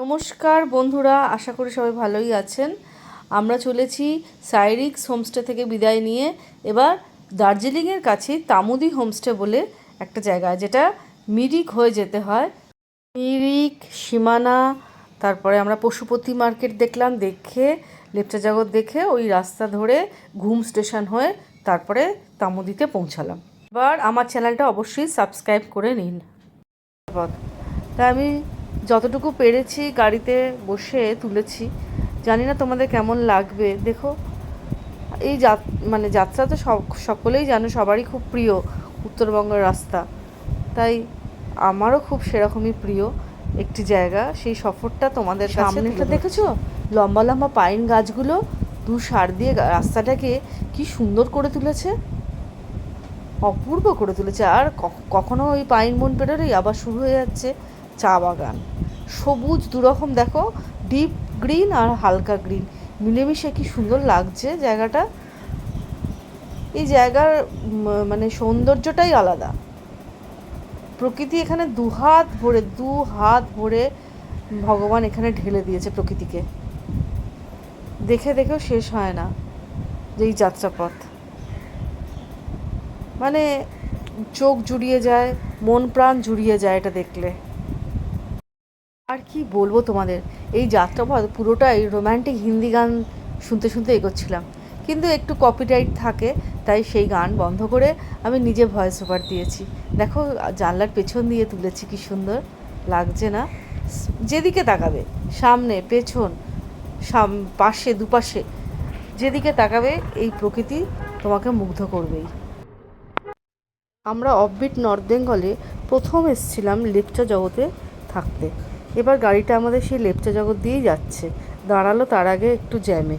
নমস্কার বন্ধুরা, আশা করি সবাই ভালোই আছেন। আমরা চলেছি সাইরিক্স হোমস্টে থেকে বিদায় নিয়ে। এবার দার্জিলিংয়ের কাছে তামুদি হোমস্টে বলে একটা জায়গা, যেটা মিরিক হয়ে যেতে হয়। মিরিক, সীমানা, তারপরে আমরা পশুপতি মার্কেট দেখলাম, দেখে, লেপচা জগৎ দেখে ওই রাস্তা ধরে ঘুম স্টেশন হয়ে তারপরে তামুদিতে পৌঁছালাম। এবার আমার চ্যানেলটা অবশ্যই সাবস্ক্রাইব করে নিন। পথ তা আমি যতটুকু পেরেছি গাড়িতে বসে তুলেছি জানি না তোমাদের কেমন লাগবে। দেখো এই মানে যাত্রা তো সকলেই জানো সবারই খুব প্রিয় উত্তরবঙ্গের রাস্তা। তাই আমারও খুব সেরকমই প্রিয় একটি জায়গা সেই সফরটা তোমাদের সামনেটা দেখেছ? লম্বা লম্বা পাইন গাছগুলো দু সার দিয়ে রাস্তাটাকে কি সুন্দর করে তুলেছে। অপূর্ব করে তুলেছে। আর কখনো ওই পাইন বন পেরোলেই আবার শুরু হয়ে যাচ্ছে। চা বাগান। সবুজ দুরকম, দেখো, ডিপ গ্রিন আর হালকা গ্রিন। মিলেমিশে কি সুন্দর লাগছে জায়গাটা? এই জায়গার মানে সৌন্দর্যটাই আলাদা। প্রকৃতি এখানে দু হাত ভরে, দু হাত ভরে ভগবান এখানে ঢেলে দিয়েছে প্রকৃতিকে। দেখে দেখেও শেষ হয় না যে এই যাত্রাপথ। মানে চোখ জুড়িয়ে যায়, মন প্রাণ জুড়িয়ে যায় এটা দেখলে। কি বলব তোমাদের? এই যাত্রাপথ পুরোটাই রোম্যান্টিক হিন্দি গান শুনতে শুনতে এগোচ্ছিলাম। কিন্তু একটু কপিরাইট থাকে, তাই সেই গান বন্ধ করে আমি নিজে ভয়েস ওভার দিয়েছি। দেখো, জানলার পেছন দিয়ে তুলেছি কি সুন্দর লাগছে না? যেদিকে তাকাবে, সামনে, পেছন, সাম, পাশে, দুপাশে, যেদিকে তাকাবে, এই প্রকৃতি তোমাকে মুগ্ধ করবেই। আমরা অফবিট নর্থ বেঙ্গলে প্রথম এসেছিলাম লেপচা জগতে থাকতে। এবার গাড়িটা আমাদের সেই লেপচা জগৎ দিয়েই যাচ্ছে। দাঁড়াল তার আগে একটু জ্যামে।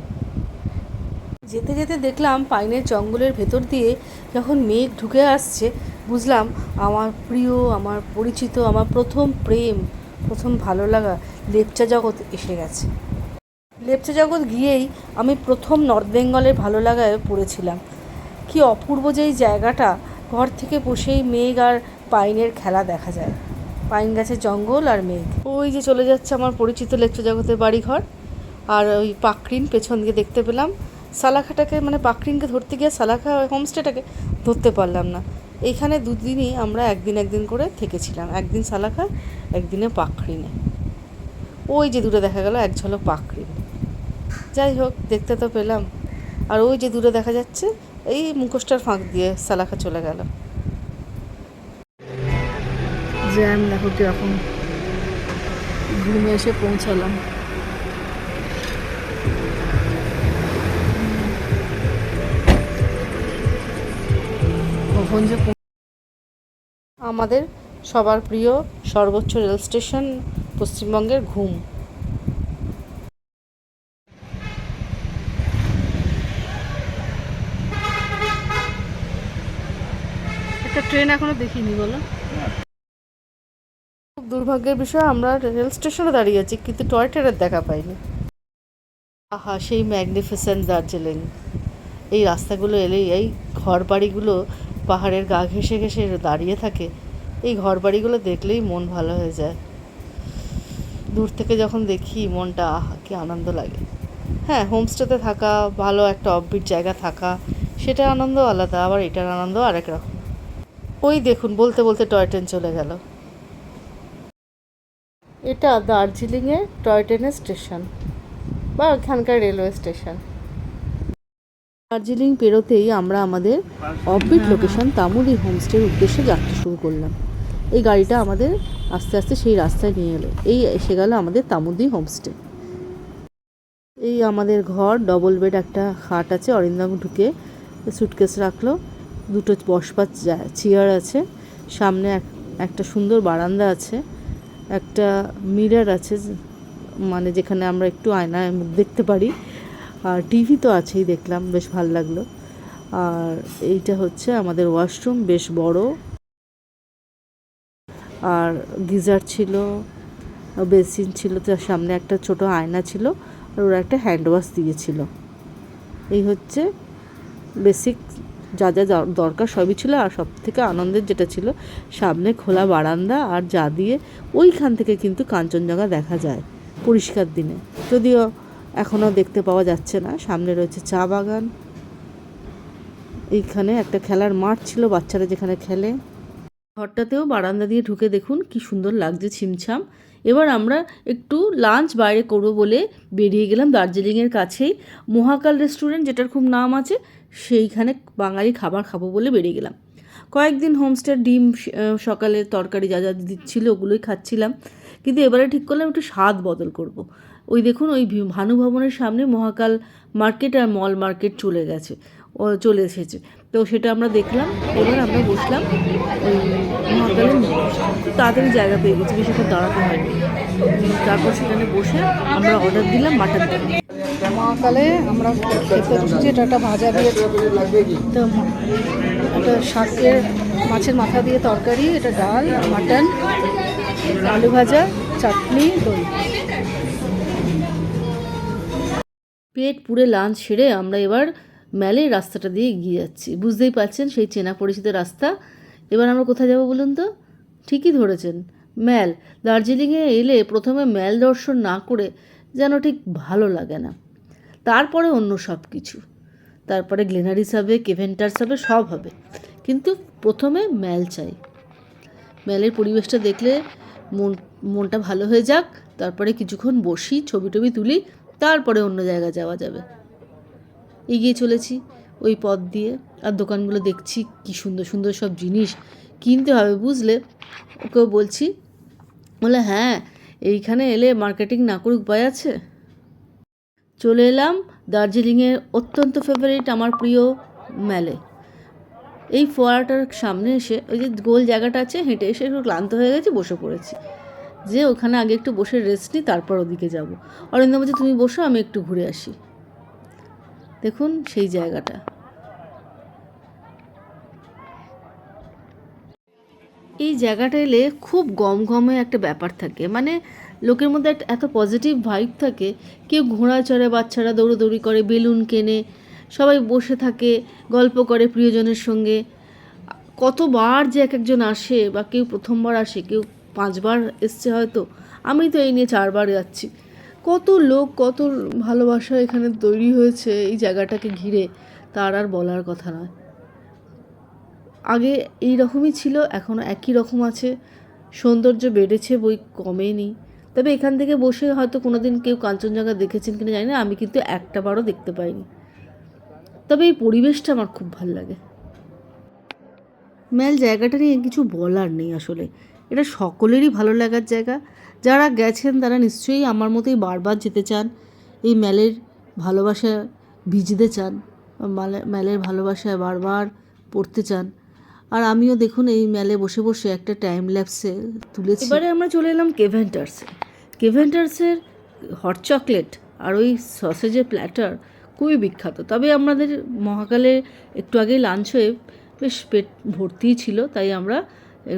যেতে যেতে দেখলাম পাইনের জঙ্গলের ভেতর দিয়ে যখন মেঘ ঢুকে আসছে, বুঝলাম আমার প্রিয়, আমার পরিচিত, আমার প্রথম প্রেম, প্রথম ভালো লাগা লেপচা জগৎ এসে গেছে। লেপচা জগৎ গিয়েই আমি প্রথম নর্থ বেঙ্গলের ভালো লাগায় পড়েছিলাম। কি অপূর্ব যে জায়গাটা, ঘর থেকে বসেই মেঘ আর পাইনের খেলা দেখা যায়। পাইন গাছের জঙ্গল আর মেঘ। ওই যে চলে যাচ্ছে আমার পরিচিত লেপচা জগতের বাড়িঘর। আর ওই পাকরিন পেছন দিকে দেখতে পেলাম। সালাখাটাকে মানে পাকরিনকে ধরতে গিয়ে সালাখা হোমস্টেটাকে ধরতে পারলাম না। এইখানে দুদিনই আমরা একদিন একদিন করে থেকেছিলাম। একদিন সালাখা, একদিনে পাকরিনে ওই যে দূরে দেখা গেল এক ঝলক পাকরিন যাই হোক, দেখতে তো পেলাম। আর ওই যে দূরে দেখা যাচ্ছে, এই মুখোশটার ফাঁক দিয়ে সালাখা চলে গেল। জ্যাম দেখো কীরকম ঘুমে এসে পৌঁছালাম। কখন যে আমাদের সবার প্রিয় সর্বোচ্চ রেল স্টেশন পশ্চিমবঙ্গের ঘুম। একটা ট্রেন এখনও দেখিনি বলো? দুর্ভাগ্যের বিষয়, আমরা রেল স্টেশনে দাঁড়িয়ে আছি, কিন্তু টয় ট্রেনের দেখা পাইনি। আহা, সেই ম্যাগনিফিসেন্ট দার্জিলিং। এই রাস্তাগুলো এলেই, এই ঘর বাড়িগুলো পাহাড়ের গা ঘেঁষে ঘেঁষে দাঁড়িয়ে থাকে, এই ঘর বাড়িগুলো দেখলেই মন ভালো হয়ে যায়। দূর থেকে যখন দেখি, মনটা, আহা, কি আনন্দ লাগে। হ্যাঁ হোমস্টেতে থাকা, ভালো একটা অফবিট জায়গা থাকা, সেটার আনন্দ আলাদা, আবার এটার আনন্দ আরেক রকম। ওই দেখুন, বলতে বলতে টয় ট্রেন চলে গেল। এটা দার্জিলিংয়ের টয় ট্রেনের স্টেশন বা ওখানকার রেলওয়ে স্টেশন। দার্জিলিং পেরোতেই আমরা আমাদের অফবিট লোকেশন তামুলি হোমস্টের উদ্দেশ্যে যাত্রা শুরু করলাম। এই গাড়িটা আমাদের আস্তে আস্তে সেই রাস্তায় নিয়ে এলো। এই এসে গেল আমাদের তামুদি হোমস্টে এই আমাদের ঘর ডবল বেড একটা খাট আছে, অরিন্দম ঢুকে সুটকেস রাখল। দুটো বসবার চেয়ার আছে। সামনে এক- একটা সুন্দর বারান্দা আছে। একটা মিরার আছে মানে যেখানে আমরা একটু আয়নায় দেখতে পারি। আর টিভি তো আছেই দেখলাম, বেশ ভালো লাগল। আর এইটা হচ্ছে আমাদের ওয়াশরুম, বেশ বড়। আর গিজার ছিল, বেসিন ছিল, তার সামনে একটা ছোট আয়না ছিল, আর ওরা একটা হ্যান্ড ওয়াশ দিয়েছিল। এই হচ্ছে বেসিক যা যা দরকার সবই ছিল আর সব থেকে আনন্দের যেটা ছিল, সামনে খোলা বারান্দা আর যা দিয়ে ওইখান থেকে কিন্তু কাঞ্চনজঙ্ঘা দেখা যায় পরিষ্কার দিনে। যদিও এখনও দেখতে পাওয়া যাচ্ছে না, সামনে রয়েছে চা বাগান। এইখানে একটা খেলার মাঠ ছিল বাচ্চারা যেখানে খেলে। ঘরটাতেও বারান্দা দিয়ে ঢুকে দেখুন, কি সুন্দর লাগছে ছিমছাম। এবার আমরা একটু লাঞ্চ বাইরে করব বলে বেরিয়ে গেলাম দার্জিলিংয়ের কাছেই। মহাকাল রেস্টুরেন্ট যেটার খুব নাম আছে, সেইখানে বাঙালি খাবার খাব বলে বেরিয়ে গেলাম। কয়েকদিন হোমস্টের ডিম সকালে তরকারি যা যা দিচ্ছিল ওগুলোই খাচ্ছিলাম। কিন্তু এবারে ঠিক করলাম একটু স্বাদ বদল করব। ওই দেখুন, ওই ভানু ভবনের সামনে মহাকাল মার্কেট আর মল মার্কেট চলে গেছে চলে এসেছে। তো সেটা আমরা দেখলাম এবার আমরা বসলাম ওই মহাকালের। তাড়াতাড়ি জায়গা পেয়ে গেছি বেশিক্ষণ দাঁড়াতে হয়নি। তারপর সেখানে বসে আমরা অর্ডার দিলাম মাটন মহাকালে আমরা খেতে বসেছি এটা একটা ভাজা দিয়েছে তো একটা শাকের মাছের মাথা দিয়ে তরকারি এটা ডাল মাটন আলু ভাজা চাটনি দই। পেট পুড়ে লাঞ্চ সেরে আমরা এবার ম্যালের রাস্তাটা দিয়ে এগিয়ে যাচ্ছি। বুঝতেই পারছেন সেই চেনা পরিচিত রাস্তা? এবার আমরা কোথায় যাব বলুন তো? ঠিকই ধরেছেন ম্যাল দার্জিলিংয়ে এলে প্রথমে ম্যাল দর্শন না করে যেন ঠিক ভালো লাগে না। তারপরে অন্য সব কিছু। তারপরে গ্লেনারিস হবে, কেভেন্টার্স হবে, সব হবে। কিন্তু প্রথমে ম্যাল চাই। ম্যালের পরিবেশটা দেখলে মন, মনটা ভালো হয়ে যাক। তারপরে কিছুক্ষণ বসি, ছবি টবি তুলি, তারপরে অন্য জায়গায় যাওয়া যাবে। এগিয়ে চলেছি ওই পথ দিয়ে। আর দোকানগুলো দেখছি কি সুন্দর সুন্দর সব জিনিস কিনতে হবে, বুঝলে? ওকেও বলছি। বলে হ্যাঁ এইখানে এলে মার্কেটিং না করে উপায় আছে? চলে এলাম দার্জিলিংয়ের অত্যন্ত ফেভারিট আমার প্রিয় মেলে এই ফোয়ারাটার সামনে এসে ওই যে গোল জায়গাটা আছে, হেঁটে এসে একটু ক্লান্ত হয়ে গেছে, বসে পড়েছি। যে ওখানে আগে একটু বসে রেস্ট নিই, তারপর ওদিকে যাব। অরিন্দম বলছে, তুমি বসো, আমি একটু ঘুরে আসি। দেখুন সেই জায়গাটা। এই জায়গাটা এলে খুব গম গমে একটা ব্যাপার থাকে। মানে লোকের মধ্যে একটা এত পজিটিভ ভাইব থাকে। কেউ ঘোড়া চড়ে, বাচ্চারা দৌড়োদৌড়ি করে, বেলুন কেনে, সবাই বসে থাকে, গল্প করে প্রিয়জনের সঙ্গে। কতবার যে এক একজন আসে বা কেউ প্রথমবার আসে, কেউ পাঁচবার এসছে হয়তো। আমি তো এই নিয়ে চারবার যাচ্ছি। কত লোক, কত ভালোবাসা এখানে তৈরি হয়েছে এই জায়গাটাকে ঘিরে, তার আর বলার কথা নয়। আগে এই রকমই ছিল এখনও একই রকম আছে। সৌন্দর্য বেড়েছে বই কমেনি। তবে এখান থেকে বসে হয়তো কোনো দিন কেউ কাঞ্চনজঙ্ঘা দেখেছেন কিনা জানি না, আমি কিন্তু একটা বারও দেখতে পাইনি। তবে এই পরিবেশটা আমার খুব ভালো লাগে। ম্যাল জায়গাটা নিয়ে কিছু বলার নেই আসলে। এটা সকলেরই ভালো লাগার জায়গা। যারা গেছেন, তারা নিশ্চয়ই আমার মতোই বারবার যেতে চান। এই ম্যালের ভালোবাসা ভিজতে চান। মালে- ম্যালের ভালোবাসায় বারবার পড়তে চান। আর আমিও দেখুন, এই ম্যালে বসে বসে একটা টাইম ল্যাপসে তুলেছি। এবারে আমরা চলে এলাম কেভেন্টার্সে কেভেন্টার্সের হট চকলেট আর ওই সসেজের প্ল্যাটার খুবই বিখ্যাত। তবে আমাদের মহাকালে একটু আগে লাঞ্চ হয়ে বেশ পেট ভর্তিই ছিল, তাই আমরা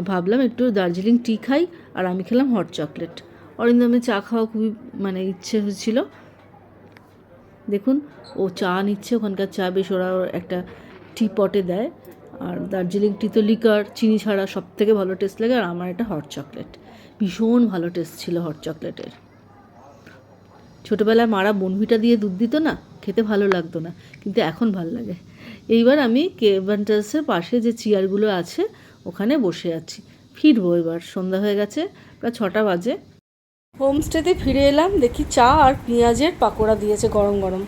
ভাবলাম একটু দার্জিলিং টি খাই আর আমি খেলাম হট চকলেট। অরিন্দমের চা খাওয়া খুবই মানে ইচ্ছে হচ্ছিল। দেখুন, ও চা নিচ্ছে, ওখানকার চা বেশ ওরা একটা টি পটে দেয়। আর দার্জিলিং টি তো লিকার, চিনি ছাড়া সব থেকে ভালো টেস্ট লাগে, আর আমার এটা হট চকলেট। ভীষণ ভালো টেস্ট ছিল হট চকলেটের। ছোটোবেলায় মারা বনভিটা দিয়ে দুধ দিত না, খেতে ভালো লাগতো না, কিন্তু এখন ভালো লাগে। এইবার আমি কেভেন্টার্সের পাশে যে চেয়ারগুলো আছে, ওখানে বসে আছি। ফিরবো এবার, সন্ধ্যা হয়ে গেছে, প্রায় ছটা বাজে। হোমস্টেতে ফিরে এলাম, দেখি চা আর পেঁয়াজের পাকোড়া দিয়েছে গরম গরম।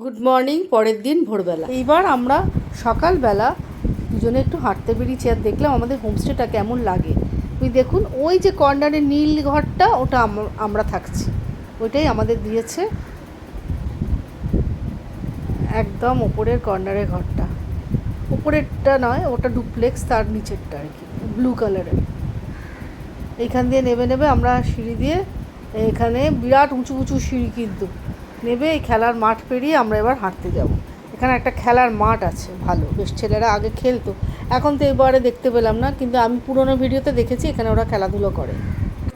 গুড মর্নিং, পরের দিন ভোরবেলা। এইবার আমরা সকালবেলা দুজনে একটু হাঁটতে বেরিয়েছি আর দেখলাম আমাদের হোমস্টেটা কেমন লাগে। তুই দেখুন, ওই যে কর্নারে নীল ঘরটা, ওটা আম- আমরা থাকছি। ওইটাই আমাদের দিয়েছে একদম ওপরের কর্নারে ঘরটা। উপরেরটা নয়, ওটা ডুপ্লেক্স তার নিচেরটা আর কি ব্লু কালারের এইখান দিয়ে নেবে নেবে আমরা সিঁড়ি দিয়ে, এখানে বিরাট উঁচু উঁচু সিঁড়ি কিন্তু। নেবে এই খেলার মাঠ পেরিয়ে আমরা এবার হাঁটতে যাব। এখানে একটা খেলার মাঠ আছে, ভালো। বেশ ছেলেরা আগে খেলতো। এখন তো এবারে দেখতে পেলাম না, কিন্তু আমি পুরোনো ভিডিওতে দেখেছি, এখানে ওরা খেলাধুলো করে।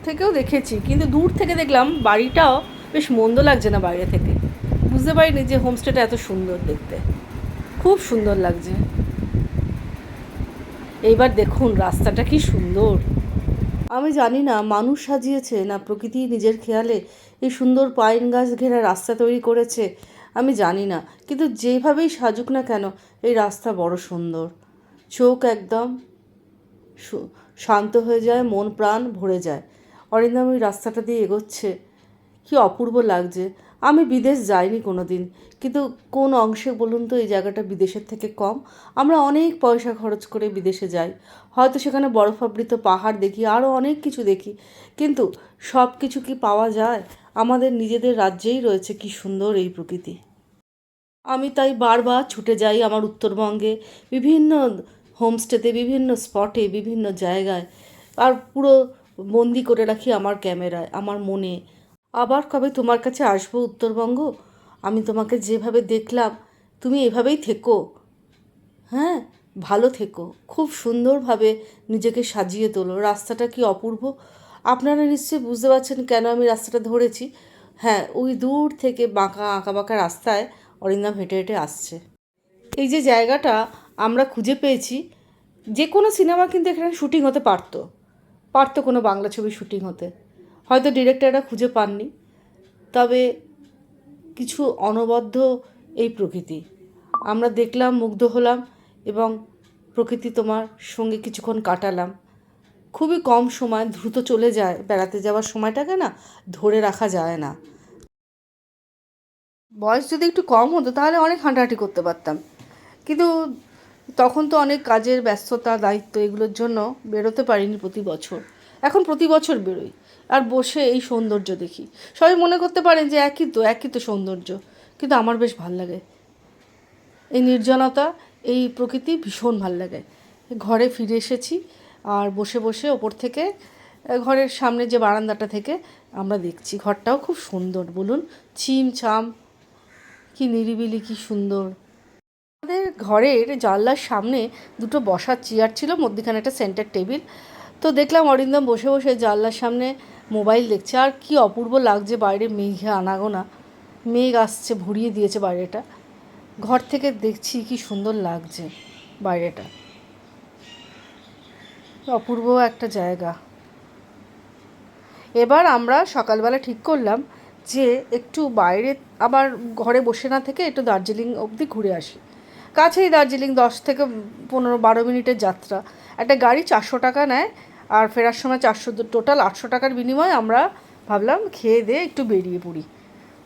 থেকেও দেখেছি, কিন্তু দূর থেকে দেখলাম বাড়িটাও বেশ মন্দ লাগছে না বাইরে থেকে। বুঝতে পারিনি যে হোমস্টেটা এত সুন্দর দেখতে। খুব সুন্দর লাগছে। এইবার দেখুন রাস্তাটা কি সুন্দর। আমি জানি না, মানুষ সাজিয়েছে না প্রকৃতি নিজের খেয়ালে এই সুন্দর পাইন গাছ ঘেরা রাস্তা তৈরি করেছে, আমি জানি না। কিন্তু যেভাবেই সাজুক না কেন, এই রাস্তা বড় সুন্দর। চোখ একদম শান্ত হয়ে যায়, মন প্রাণ ভরে যায়। অরিন্দম ওই রাস্তাটা দিয়ে এগোচ্ছে। কি অপূর্ব লাগছে। আমি বিদেশ যাইনি কোনো দিন কিন্তু কোন অংশে বলুন তো, এই জায়গাটা বিদেশের থেকে কম? আমরা অনেক পয়সা খরচ করে বিদেশে যাই। হয়তো সেখানে বরফাবৃত পাহাড় দেখি আরও অনেক কিছু দেখি। কিন্তু সব কিছু কি পাওয়া যায়? আমাদের নিজেদের রাজ্যেই রয়েছে কি সুন্দর এই প্রকৃতি। আমি তাই বারবার ছুটে যাই আমার উত্তরবঙ্গে, বিভিন্ন হোমস্টেতে, বিভিন্ন স্পটে, বিভিন্ন জায়গায়। আর পুরো বন্দি করে রাখি আমার ক্যামেরায়, আমার মনে। আবার কবে তোমার কাছে আসব উত্তরবঙ্গ? আমি তোমাকে যেভাবে দেখলাম, তুমি এভাবেই থেকো। হ্যাঁ ভালো থেকো। খুব সুন্দরভাবে নিজেকে সাজিয়ে তোলো। রাস্তাটা কি অপূর্ব? আপনারা নিশ্চয়ই বুঝতে পারছেন কেন আমি রাস্তাটা ধরেছি। হ্যাঁ ওই দূর থেকে বাঁকা, আঁকা বাঁকা রাস্তায় অরিন্দম হেঁটে হেঁটে আসছে। এই যে জায়গাটা আমরা খুঁজে পেয়েছি, যে কোনো সিনেমা কিন্তু এখানে শুটিং হতে পারতো। পারতো কোনো বাংলা ছবি শুটিং হতে। হয়তো ডিরেক্টররা খুঁজে পাননি। তবে কিছু অনবদ্য এই প্রকৃতি। আমরা দেখলাম, মুগ্ধ হলাম এবং প্রকৃতি তোমার সঙ্গে কিছুক্ষণ কাটালাম। খুবই কম সময়, দ্রুত চলে যায়, বেড়াতে যাওয়ার সময়টাকে না ধরে রাখা যায় না। বয়স যদি একটু কম হতো, তাহলে অনেক হাঁটাহাঁটি করতে পারতাম। কিন্তু তখন তো অনেক কাজের ব্যস্ততা, দায়িত্ব, এগুলোর জন্য বেরোতে পারিনি প্রতি বছর। এখন প্রতি বছর বেরোই। আর বসে এই সৌন্দর্য দেখি। সবাই মনে করতে পারেন যে একই তো একই তো সৌন্দর্য। কিন্তু আমার বেশ ভালো লাগে। এই নির্জনতা, এই প্রকৃতি ভীষণ ভালো লাগে। ঘরে ফিরে এসেছি আর বসে বসে ওপর থেকে ঘরের সামনে যে বারান্দাটা থেকে আমরা দেখছি। ঘরটাও খুব সুন্দর, বলুন। ছিম ছাম, কি নিরিবিলি, কি সুন্দর। আমাদের ঘরের জানলার সামনে দুটো বসার চেয়ার ছিল, মধ্যখানে একটা সেন্টার টেবিল। তো দেখলাম অরিন্দম বসে বসে জানলার সামনে মোবাইল দেখছে। আর কি অপূর্ব লাগছে বাইরে মেঘে আনাগোনা। মেঘ আসছে, ভরিয়ে দিয়েছে বাইরেটা। ঘর থেকে দেখছি কি সুন্দর লাগছে বাইরেটা। অপূর্ব একটা জায়গা। এবার আমরা সকালবেলা ঠিক করলাম যে একটু বাইরে আবার ঘরে বসে না থেকে একটু দার্জিলিং অবধি ঘুরে আসি। কাছেই দার্জিলিং দশ থেকে পনেরো বারো মিনিটের যাত্রা। একটা গাড়ি চারশো টাকা নেয় আর ফেরার সময় চারশো টোটাল আটশো টাকার বিনিময়ে আমরা ভাবলাম খেয়ে দিয়ে একটু বেরিয়ে পড়ি।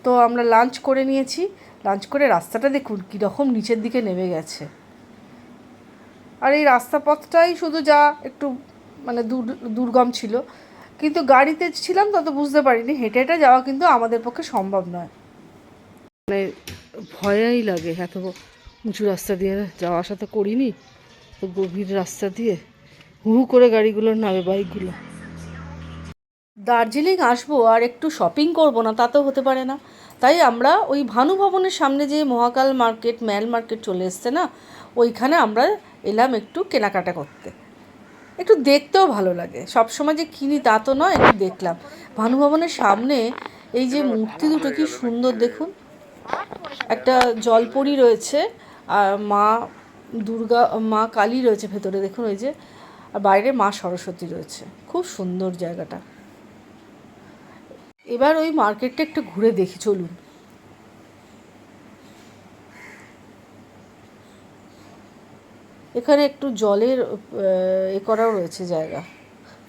তো আমরা লাঞ্চ করে নিয়েছি। লাঞ্চ করে রাস্তাটা দেখুন কীরকম নিচের দিকে নেমে গেছে। আর এই রাস্তা পথটাই শুধু যা একটু মানে দূর, দুর্গম ছিল। কিন্তু গাড়িতে ছিলাম তত বুঝতে পারিনি। হেঁটে হেঁটে যাওয়া কিন্তু আমাদের পক্ষে সম্ভব নয়। মানে ভয়ই লাগে। এত উঁচু রাস্তা দিয়ে যাওয়া আসা তো করিনি। তো গভীর রাস্তা দিয়ে হু হু করে গাড়িগুলো নামে বাইকগুলো। দার্জিলিং আসব আর একটু শপিং করব না, তা তো হতে পারে না। তাই আমরা ওই ভানু ভবনের সামনে যে মহাকাল মার্কেট, ম্যাল মার্কেট চলে এসছে না, ওইখানে আমরা এলাম একটু কেনাকাটা করতে। একটু দেখতেও ভালো লাগে। সব সময় যে কিনি তা তো নয়, একটু দেখলাম। ভানু ভবনের সামনে এই যে মূর্তি দুটো কি সুন্দর দেখুন। একটা জলপরি রয়েছে, আর মা দুর্গা, মা কালী রয়েছে ভেতরে, দেখুন ওই যে। আর বাইরে মা সরস্বতী রয়েছে। খুব সুন্দর জায়গাটা। এবার ওই মার্কেটটা একটু ঘুরে দেখি, চলুন। এখানে একটু জলের এ করাও রয়েছে জায়গা।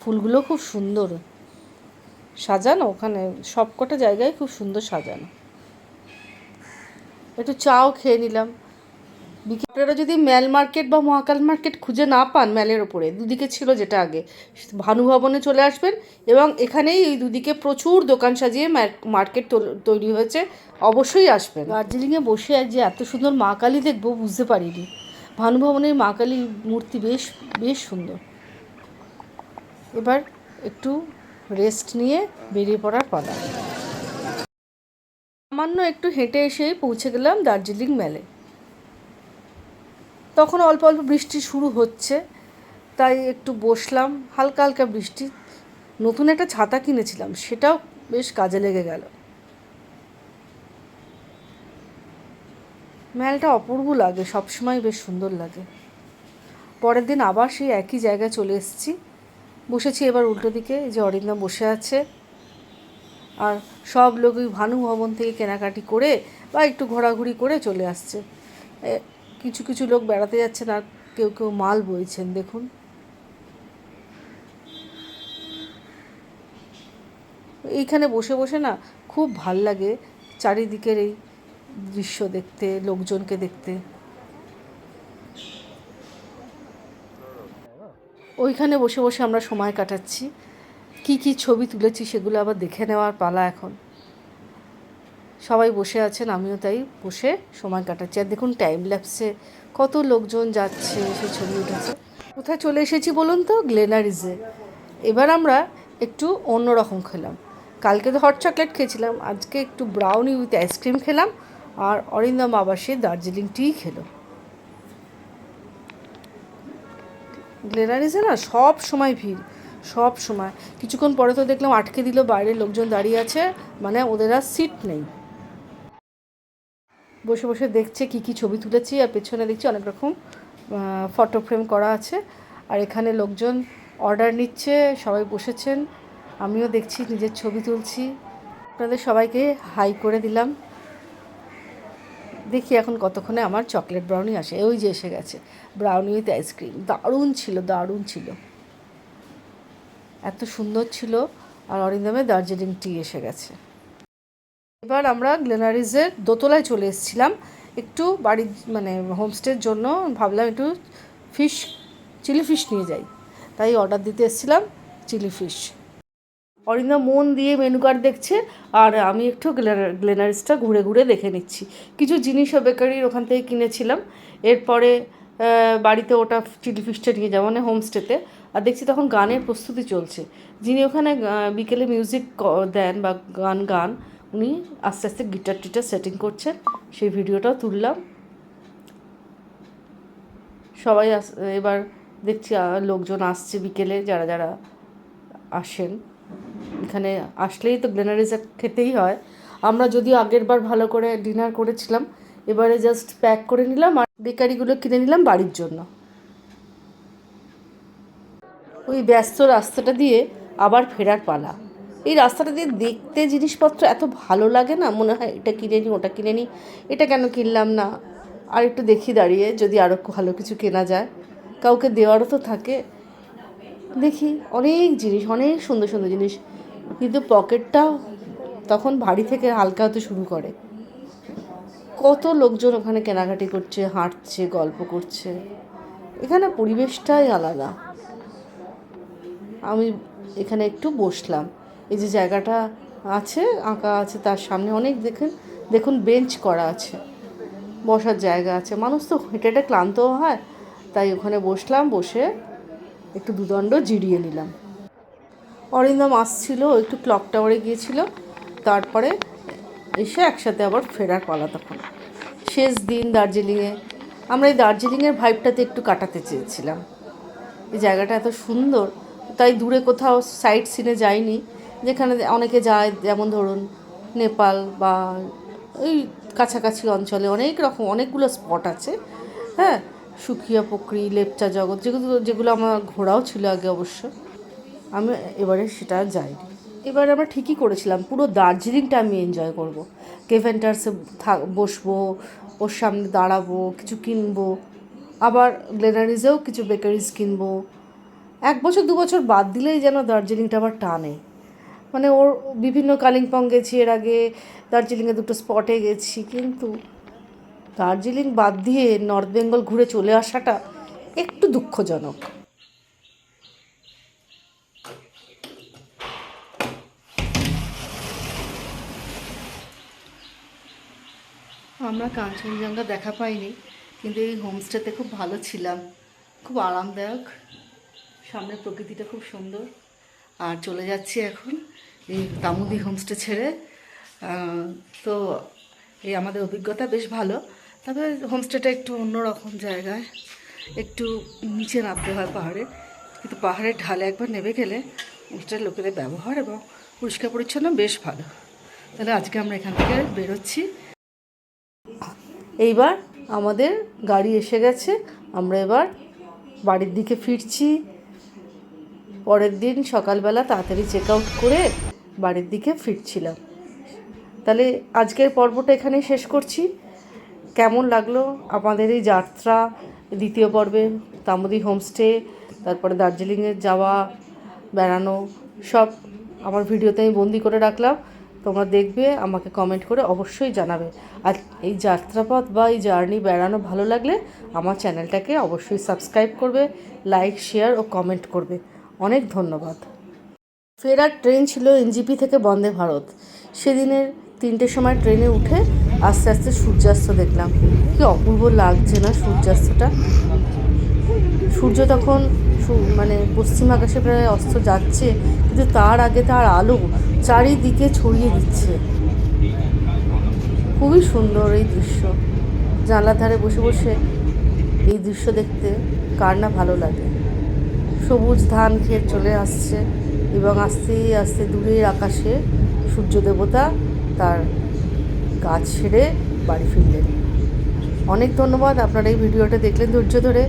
ফুলগুলো খুব সুন্দর। সাজানো ওখানে সব কটা জায়গায় খুব সুন্দর সাজানো। একটু চাও খেয়ে নিলাম। আপনারা যদি ম্যাল মার্কেট বা মহাকাল মার্কেট খুঁজে না পান ম্যালের ওপরে, দুদিকে ছিল যেটা আগে, ভানু ভবনে চলে আসবেন এবং এখানেই এই দুদিকে প্রচুর দোকান সাজিয়ে মার্কেট তৈরি হয়েছে, অবশ্যই আসবেন। দার্জিলিংয়ে বসে আর যে এত সুন্দর মা কালী দেখব বুঝতে পারিনি। ভানু ভবনের মা কালীর মূর্তি বেশ বেশ সুন্দর। এবার একটু রেস্ট নিয়ে বেরিয়ে পড়ার পালা। সামান্য একটু হেঁটে এসেই পৌঁছে গেলাম দার্জিলিং মেলে তখন অল্প অল্প বৃষ্টি শুরু হচ্ছে, তাই একটু বসলাম, হালকা হালকা বৃষ্টি। নতুন একটা ছাতা কিনেছিলাম, সেটাও বেশ কাজে লেগে গেল। মেলটা অপূর্ব লাগে, সবসময় বেশ সুন্দর লাগে। পরের দিন আবার সেই একই জায়গায় চলে এসেছি। বসেছি এবার উল্টো দিকে যে অরিন্দম বসে আছে। আর সব লোকই ভানু ভবন থেকে কেনাকাটি করে বা একটু ঘোরাঘুরি করে চলে আসছে। কিছু কিছু লোক বেড়াতে যাচ্ছেন আর কেউ কেউ মাল বইছেন, দেখুন। এইখানে বসে বসে না খুব ভালো লাগে চারিদিকের এই দৃশ্য দেখতে, লোকজনকে দেখতে। ওইখানে বসে বসে আমরা সময় কাটাচ্ছি। কি কি ছবি তুলেছি সেগুলো আবার দেখে নেওয়ার পালা এখন। সবাই বসে আছেন, আমিও তাই বসে সময় কাটাচ্ছি। আর দেখুন টাইম ল্যাপসে কত লোকজন যাচ্ছে সে ছবি উঠেছে। কোথায় চলে এসেছি বলুন তো? গ্লেনারিজে এবার আমরা একটু অন্যরকম খেলাম। কালকে তো হট চকলেট খেয়েছিলাম, আজকে একটু ব্রাউনি উইথ আইসক্রিম খেলাম, আর অরিন্দম আবাসে দার্জিলিং টি খেলো। গ্লেনারিসে না সব সময় ভিড়, সব সময়। কিছুক্ষণ পরে তো দেখলাম আটকে দিল বাইরে লোকজন দাঁড়িয়ে আছে মানে ওদের আর সিট নেই। বসে বসে দেখছে কি কি ছবি তুলেছি আর পেছনে দেখছি অনেক রকম ফটো ফ্রেম করা আছে। আর এখানে লোকজন অর্ডার নিচ্ছে, সবাই বসেছেন। আমিও দেখছি, নিজের ছবি তুলছি। আপনাদের সবাইকে হাই করে দিলাম। দেখি এখন কতক্ষণে আমার চকলেট ব্রাউনি আসে। ওই যে এসে গেছে ব্রাউনি উইথ আইসক্রিম দারুণ ছিল দারুণ ছিল। এত সুন্দর ছিল। আর অরিন্দমে দার্জিলিং টি এসে গেছে। এবার আমরা গ্লেনারিজের দোতলায় চলে এসেছিলাম। একটু বাড়ির মানে হোমস্টের জন্য ভাবলাম একটু ফিশ চিলি ফিশ নিয়ে যাই। তাই অর্ডার দিতে এসেছিলাম চিলি ফিশ অরিন্দম মন দিয়ে মেনু কার্ড দেখছে, আর আমি একটু গ্লেনারিসটা ঘুরে ঘুরে দেখে নিচ্ছি। কিছু জিনিসও বেকারির ওখান থেকে কিনেছিলাম। এরপরে বাড়িতে ওটা চিলি ফিশটা নিয়ে যাব মানে হোমস্টেতে আর দেখছি তখন গানের প্রস্তুতি চলছে। যিনি ওখানে বিকেলে মিউজিক দেন বা গান গান উনি আস্তে আস্তে গিটার টিটার সেটিং করছেন, সেই ভিডিওটাও তুললাম। সবাই এবার দেখছি লোকজন আসছে বিকেলে, যারা যারা আসেন। এখানে আসলেই তো গ্লেনারিজা খেতেই হয়। আমরা যদিও আগের বার ভালো করে ডিনার করেছিলাম, এবারে জাস্ট প্যাক করে নিলাম আর বেকারিগুলো কিনে নিলাম বাড়ির জন্য। ওই ব্যস্ত রাস্তাটা দিয়ে আবার ফেরার পালা। এই রাস্তাটা দিয়ে দেখতে জিনিসপত্র এত ভালো লাগে না? মনে হয় এটা কিনে নিই ওটা কিনে নিই এটা কেন কিনলাম না? আর একটু দেখি দাঁড়িয়ে, যদি আরও ভালো কিছু কেনা যায়। কাউকে দেওয়ারও তো থাকে। দেখি, অনেক জিনিস, অনেক সুন্দর সুন্দর জিনিস। কিন্তু পকেটটাও তখন ভারী থেকে হালকা হতে শুরু করে। কত লোকজন ওখানে কেনাকাটি করছে, হাঁটছে, গল্প করছে। এখানে পরিবেশটাই আলাদা। আমি এখানে একটু বসলাম। এই যে জায়গাটা আছে, আঁকা আছে তার সামনে অনেক দেখেন, দেখুন বেঞ্চ করা আছে, বসার জায়গা আছে। মানুষ তো হেঁটে হেঁটে ক্লান্তও হয়, তাই ওখানে বসলাম, বসে একটু দুদণ্ড জিরিয়ে নিলাম। অরিন্দম আসছিল একটু ক্লক টাওয়ারে গিয়েছিল, তারপরে এসে একসাথে আবার ফেরার পালা তখন। শেষ দিন দার্জিলিংয়ে আমরা এই দার্জিলিংয়ের ভাইবটাতে একটু কাটাতে চেয়েছিলাম। এই জায়গাটা এত সুন্দর, তাই দূরে কোথাও সাইট সিনে যাইনি। যেখানে অনেকে যায়, যেমন ধরুন নেপাল বা এই কাছাকাছি অঞ্চলে অনেক রকম, অনেকগুলো স্পট আছে। হ্যাঁ সুখিয়া পুকুরি, লেপচা জগৎ, যেগুলো যেগুলো আমার ঘোরাও ছিল আগে অবশ্য। আমি এবারে সেটা যাইনি। এবারে আমরা ঠিকই করেছিলাম, পুরো দার্জিলিংটা আমি এনজয় করব। কেভেন্টার্সে থাক বসবো, ওর সামনে দাঁড়াবো, কিছু কিনবো। আবার গ্লেনারিজেও কিছু বেকারিজ কিনবো। এক বছর, দু বছর বাদ দিলেই যেন দার্জিলিংটা আবার টানে। মানে ওর বিভিন্ন কালিম্পং গেছি এর আগে, দার্জিলিংয়ে দুটো স্পটে গেছি, কিন্তু দার্জিলিং বাদ দিয়ে নর্থ বেঙ্গল ঘুরে চলে আসাটা একটু দুঃখজনক। আমরা কাঞ্চনজঙ্ঘা দেখা পাইনি, কিন্তু এই হোমস্টেতে খুব ভালো ছিলাম। খুব আরামদায়ক। সামনে প্রকৃতিটা খুব সুন্দর। আর চলে যাচ্ছি এখন এই দামুদি হোমস্টে ছেড়ে। তো এই আমাদের অভিজ্ঞতা বেশ ভালো। তবে হোমস্টেটা একটু অন্যরকম জায়গায়, একটু নিচে নামতে হয় পাহাড়ে। কিন্তু পাহাড়ের ঢালে একবার নেমে গেলে হোমস্টের লোকেদের ব্যবহার এবং পরিষ্কার পরিচ্ছন্ন বেশ ভালো। তাহলে আজকে আমরা এখান থেকে বেরোচ্ছি। এইবার আমাদের গাড়ি এসে গেছে। আমরা এবার বাড়ির দিকে ফিরছি। পরের দিন সকালবেলা তাড়াতাড়ি চেক আউট করে বাড়ির দিকে ফিরছিলাম। তাহলে আজকের পর্বটা এখানেই শেষ করছি। কেমন লাগল আমাদের এই যাত্রা? দ্বিতীয় পর্বে তামুদি হোমস্টে তারপরে দার্জিলিংয়ে যাওয়া, বেড়ানো, সব আমার ভিডিওতে আমি বন্দি করে রাখলাম। তোমরা দেখবে, আমাকে কমেন্ট করে অবশ্যই জানাবে। আর এই যাত্রাপথ বা এই জার্নি বেড়ানো ভালো লাগলে আমার চ্যানেলটাকে অবশ্যই সাবস্ক্রাইব করবে লাইক শেয়ার ও কমেন্ট করবে। অনেক ধন্যবাদ। ফেরার ট্রেন ছিল এনজিপি থেকে বন্দে ভারত। সেদিনের তিনটের সময় ট্রেনে উঠে আস্তে আস্তে সূর্যাস্ত দেখলাম। কি অপূর্ব লাগছে না সূর্যাস্তটা। সূর্য তখন মানে পশ্চিম আকাশে প্রায় অস্ত যাচ্ছে, কিন্তু তার আগে তার আলো চারিদিকে ছড়িয়ে দিচ্ছে। খুবই সুন্দর এই দৃশ্য। জানলার ধারে বসে বসে এই দৃশ্য দেখতে কার না ভালো লাগে। সবুজ ধান ক্ষেত চলে আসছে এবং আস্তে আস্তে দূরের আকাশে সূর্য দেবতা তার কাজ সেরে বাড়ি ফিরলেন। অনেক ধন্যবাদ আপনারা এই ভিডিওটা দেখলেন ধৈর্য ধরে।